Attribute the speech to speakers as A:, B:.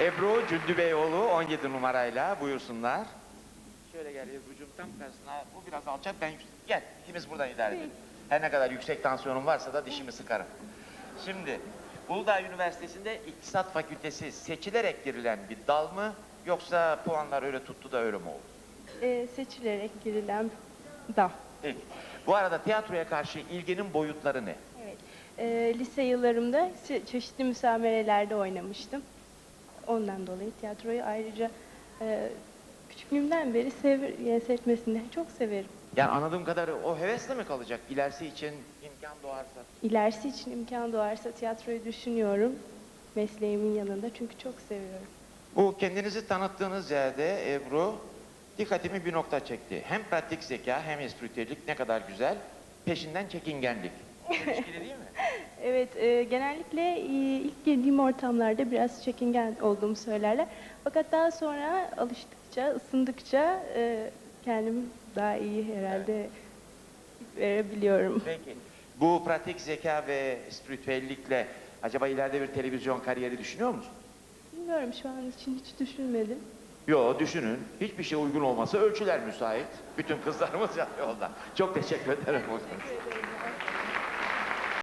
A: Ebru Cündübeyoğlu 17 numarayla buyursunlar. Şöyle gel Ebru'cum tam karşısına. Bu biraz alçak ben yüksek. Gel ikimiz buradan idare edelim. Her ne kadar yüksek tansiyonum varsa da dişimi sıkarım. Şimdi Uludağ Üniversitesi'nde İktisat Fakültesi seçilerek girilen bir dal mı? Yoksa puanlar öyle tuttu da öyle mi oldu?
B: Ee, seçilerek girilen da.
A: Peki. Bu arada tiyatroya karşı ilginin boyutları ne?
B: Evet. Ee, lise yıllarımda çe- çeşitli müsamerelerde oynamıştım. Ondan dolayı tiyatroyu ayrıca e, küçüklüğümden beri sev seyretmesini çok severim.
A: Yani anladığım kadarıyla o hevesle mi kalacak? İlerisi için imkan doğarsa.
B: İlerisi için imkan doğarsa tiyatroyu düşünüyorum mesleğimin yanında çünkü çok seviyorum.
A: Bu kendinizi tanıttığınız yerde Ebru dikkatimi bir nokta çekti. Hem pratik zeka hem espritüellik ne kadar güzel. Peşinden çekingenlik. İlişkili değil mi?
B: Evet, e, genellikle e, ilk girdiğim ortamlarda biraz çekingen olduğumu söylerler. Fakat daha sonra alıştıkça, ısındıkça e, kendimi daha iyi herhalde verebiliyorum.
A: Peki. Bu pratik zeka ve espritüellikle acaba ileride bir televizyon kariyeri düşünüyor musun?
B: Bilmiyorum şu an için hiç düşünmedim.
A: Yo düşünün. Hiçbir şey uygun olmasa ölçüler müsait. Bütün kızlarımız yapıyor ondan. Çok teşekkür ederim.
B: Teşekkür ederim.